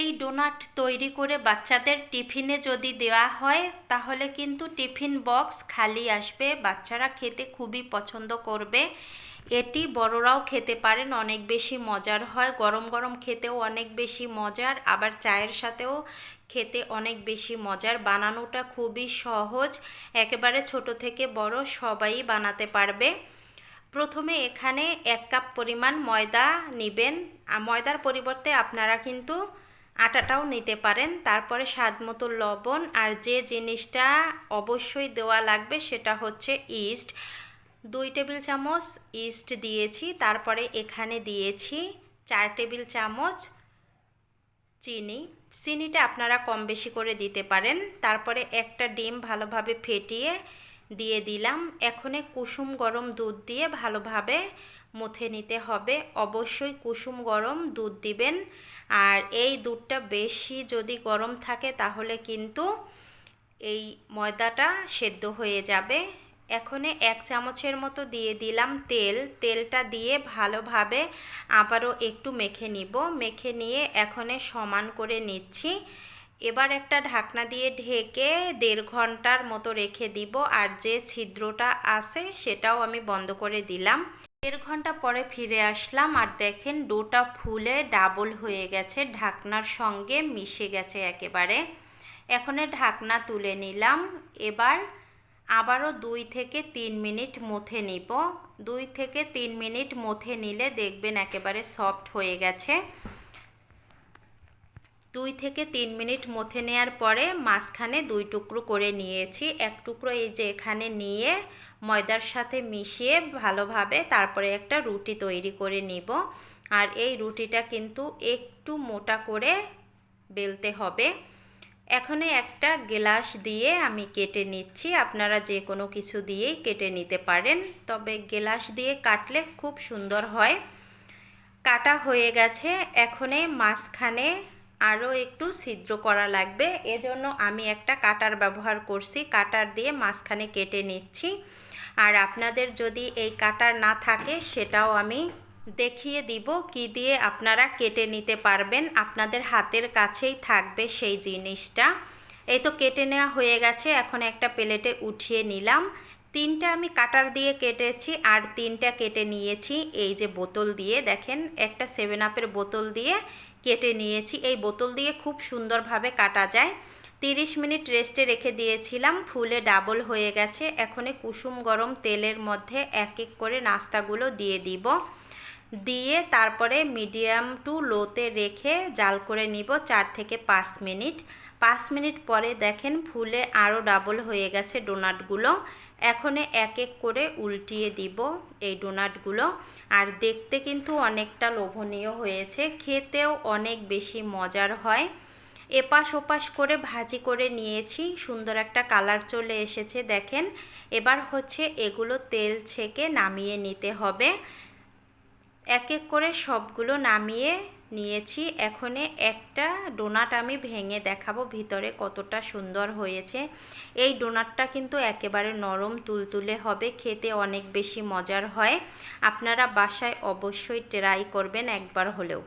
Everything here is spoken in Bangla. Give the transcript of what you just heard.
এই ডোনাট তৈরি করে বাচ্চাদের টিফিনে যদি দেওয়া হয়, তাহলে কিন্তু টিফিন বক্স খালি আসবে। বাচ্চারা খেতে খুবই পছন্দ করবে। এটি বড়রাও খেতে পারেন, অনেক বেশি মজার হয়। গরম গরম খেতেও অনেক বেশি মজার, আবার চায়ের সাথেও খেতে অনেক বেশি মজার। বানানোটা খুবই সহজ, একেবারে ছোট থেকে বড় সবাই বানাতে পারবে। প্রথমে এখানে এক কাপ পরিমাণ ময়দা নেবেন। ময়দার পরিবর্তে আপনারা কিন্তু আটাটাও নিতে পারেন। তারপরে স্বাদ মতো লবণ আর যে জিনিসটা অবশ্যই দেওয়া লাগবে সেটা হচ্ছে ইস্ট। দুই টেবিল চামচ ইস্ট দিয়েছি। তারপরে এখানে দিয়েছি চার টেবিল চামচ চিনি। চিনিটা আপনারা কম বেশি করে দিতে পারেন। তারপরে একটা ডিম ভালোভাবে ফেটিয়ে দিয়ে দিলাম। এখনে কুসুম গরম দুধ দিয়ে ভালোভাবে মুথে নিতে হবে। অবশ্যই কুসুম গরম দুধ দিবেন। আর এই দুধটা বেশি যদি গরম থাকে তাহলে কিন্তু এই ময়দাটা সেদ্ধ হয়ে যাবে। এখনে এক চামচের মতো দিয়ে দিলাম তেল। তেলটা দিয়ে ভালোভাবে আবারও একটু মেখে নিব। মেখে নিয়ে এখনে সমান করে নিচ্ছি। এবার একটা ঢাকনা দিয়ে ঢেকে দেড় ঘণ্টার মতো রেখে দিব। আর যে ছিদ্রটা আছে সেটাও আমি বন্ধ করে দিলাম। দেড় ঘণ্টা পরে ফিরে আসলাম আর দেখেন ডোটা ফুলে ডাবল হয়ে গেছে, ঢাকনার সঙ্গে মিশে গেছে একেবারে। এখন ঢাকনা তুলে নিলাম, এবার আবারও দুই থেকে তিন মিনিট মথে নিব। দুই থেকে তিন মিনিট মথে নিলে দেখবেন একেবারে সফট হয়ে গেছে। দুই থেকে তিন মিনিট মথে নেওয়ার পরে মাঝখানে দুই টুকরো করে নিয়েছি। এক টুকরো এই যে এখানে নিয়ে ময়দার সাথে মিশিয়ে ভালোভাবে তারপরে একটা রুটি তৈরি করে নিব। আর এই রুটিটা কিন্তু একটু মোটা করে বেলতে হবে। এখনে একটা গ্লাস দিয়ে আমি কেটে নিচ্ছি। আপনারা যে কোনো কিছু দিয়েই কেটে নিতে পারেন। তবে গ্লাস দিয়ে কাটলে খুব সুন্দর হয়। কাটা হয়ে গেছে। এখনে মাঝখানে আরও একটু ছিদ্র করা লাগবে। এজন্য আমি একটা কাটার ব্যবহার করছি। কাটার দিয়ে মাঝখানে কেটে নিচ্ছি। আর আপনাদের যদি এই কাটার না থাকে, সেটাও আমি দেখিয়ে দিব কি দিয়ে আপনারা কেটে নিতে পারবেন। আপনাদের হাতের কাছেই থাকবে সেই জিনিসটা। এই তো কেটে নেওয়া হয়ে গেছে। এখন একটা প্লেটে উঠিয়ে নিলাম। তিনটা আমি কাটার দিয়ে কেটেছি আর তিনটা কেটে নিয়েছি। এই যে বোতল দিয়ে দেখেন, একটা সেভেন আপের বোতল দিয়ে কেটে নিয়েছি। এই বোতল দিয়ে খুব সুন্দরভাবে কাটা যায়। তিরিশ মিনিট রেস্টে রেখে দিয়েছিলাম। ফুলে ডাবল হয়ে গেছে। এখনে কুসুম গরম তেলের মধ্যে এক এক করে নাস্তাগুলো দিয়ে দিব। দিয়ে তারপরে মিডিয়াম টু লোতে রেখে জাল করে নিব চার থেকে পাঁচ মিনিট। পাঁচ মিনিট পরে দেখেন ফুলে আরও ডাবল হয়ে গেছে ডোনাটগুলো। এখনে এক এক করে উল্টিয়ে দিব এই ডোনাটগুলো। আর দেখতে কিন্তু অনেকটা লোভনীয় হয়েছে, খেতেও অনেক বেশি মজার হয়। এপাশ ওপাশ করে ভাজি করে নিয়েছি, সুন্দর একটা কালার চলে এসেছে দেখেন। এবার হচ্ছে এগুলো তেল ছেঁকে নামিয়ে নিতে হবে। এক এক করে সবগুলো নামিয়ে নিয়েছি। এখনে একটা ডোনাট আমি ভেঙে দেখাবো ভিতরে কতটা সুন্দর হয়েছে। এই ডোনাটটা কিন্তু একেবারে নরম তুলতুলে হবে, খেতে অনেক বেশি মজার হয়। আপনারা বাসায় অবশ্যই ট্রাই করবেন একবার হলেও।